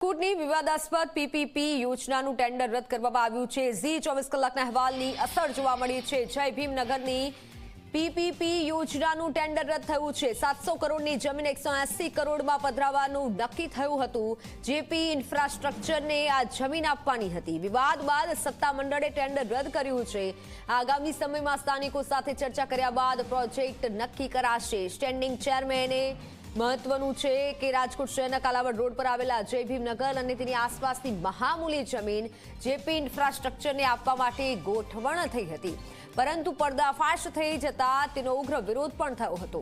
રાજકોટની વિવાદાસ્પદ પીપીપી યોજનાનું ટેન્ડર રદ કરવામાં આવ્યું છે. ઝી ચોવીસ કલાકના અહેવાલની અસર જોવા મળી છે. જય ભીમનગરની પીપીપી યોજનાનું ટેન્ડર રદ થયું છે. સાતસો કરોડની જમીન એકસો એસી કરોડમાં પધરાવવાનું નક્કી થયું હતું. જેપી ઇન્ફ્રાસ્ટ્રક્ચરને આ જમીન આપવાની હતી. વિવાદ બાદ સત્તામંડળે ટેન્ડર રદ કર્યું છે. આગામી સમયમાં સ્થાનિકો સાથે ચર્ચા કર્યા બાદ પ્રોજેક્ટ નક્કી કરાશે. સ્ટેન્ડિંગ ચેરમેને મહત્વનું છે કે રાજકોટ શહેરના કાલાવડ રોડ પર આવેલા જય ભીમનગર અને તેની આસપાસની મહામૂલી જમીન જેપી ઇન્ફ્રાસ્ટ્રક્ચરને આપવા માટે ગોઠવણ થઈ હતી. પરંતુ પર્દાફાશ થઈ જતા તેનો ઉગ્ર વિરોધ પણ થયો હતો.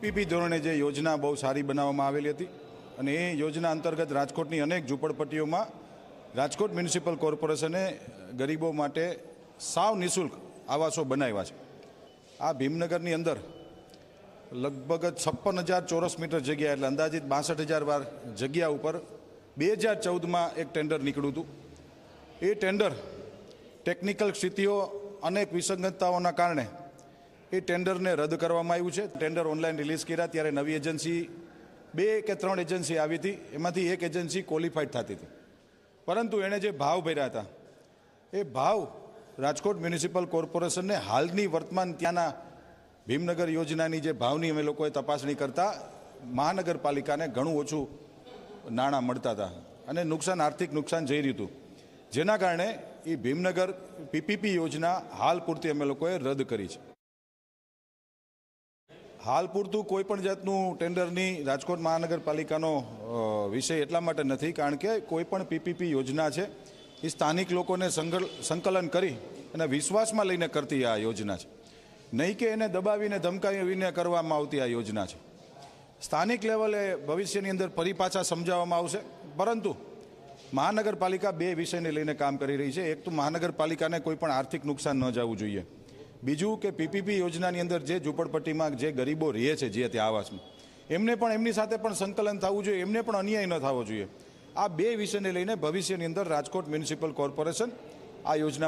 પીપી ધોરણે જે યોજના બહુ સારી બનાવવામાં આવેલી હતી અને એ યોજના અંતર્ગત રાજકોટની અનેક ઝૂંપડપટ્ટીઓમાં રાજકોટ મ્યુનિસિપલ કોર્પોરેશને ગરીબો માટે સાવ નિઃશુલ્ક આવાસો બનાવ્યા છે. આ ભીમનગરની અંદર લગભગ છપ્પન હજાર ચોરસ મીટર જગ્યા એટલે અંદાજિત બાસઠ હજાર વાર જગ્યા ઉપર બે હજાર ચૌદમાં એક ટેન્ડર નીકળ્યું હતું. એ ટેન્ડર ટેકનિકલ સ્થિતિઓ અનેક વિસંગતતાઓના કારણે એ ટેન્ડરને રદ કરવામાં આવ્યું છે. ટેન્ડર ઓનલાઈન રિલીઝ કર્યા ત્યારે નવી એજન્સી, બે કે ત્રણ એજન્સી આવી હતી. એમાંથી એક એજન્સી ક્વોલિફાઈડ થતી હતી. પરંતુ એણે જે ભાવ ભર્યા હતા, એ ભાવ રાજકોટ મ્યુનિસિપલ કોર્પોરેશનને હાલની વર્તમાન ત્યાંના ભીમનગર યોજનાની જે ભાવની અમે લોકોએ તપાસણી કરતા મહાનગરપાલિકાને ઘણું ઓછું નાણાં મળતા હતા અને નુકસાન, આર્થિક નુકસાન જઈ રહ્યું હતું. જેના કારણે એ ભીમનગર પીપીપી યોજના હાલ પૂરતી અમે લોકોએ રદ કરી છે. હાલ પૂરતું કોઈ પણ જાતનું ટેન્ડરની રાજકોટ મહાનગરપાલિકાનો વિષય એટલા માટે નથી, કારણ કે કોઈ પણ પીપીપી યોજના છે એ સ્થાનિક લોકોને સંકલન કરી અને વિશ્વાસમાં લઈને કરતી આ યોજના છે. નહીં કે એને દબાવીને ધમકાવીને કરવામાં આવતી આ યોજના છે. સ્થાનિક લેવલે ભવિષ્યની અંદર ફરી પાછા સમજાવવામાં આવશે. પરંતુ મહાનગરપાલિકા બે વિષયને લઈને કામ કરી રહી છે. એક તો મહાનગરપાલિકાને કોઈ પણ આર્થિક નુકસાન ન જવું જોઈએ. બીજું કે પીપીપી યોજનાની અંદર જે ઝૂંપડપટ્ટીમાં જે ગરીબો રહે છે જે ત્યાં આવાસમાં, એમને પણ એમની સાથે પણ સંકલન થવું જોઈએ. એમને પણ અન્યાય ન થવો જોઈએ. આ બે વિષયને લઈને ભવિષ્યની અંદર રાજકોટ મ્યુનિસિપલ કોર્પોરેશન આ યોજનામાં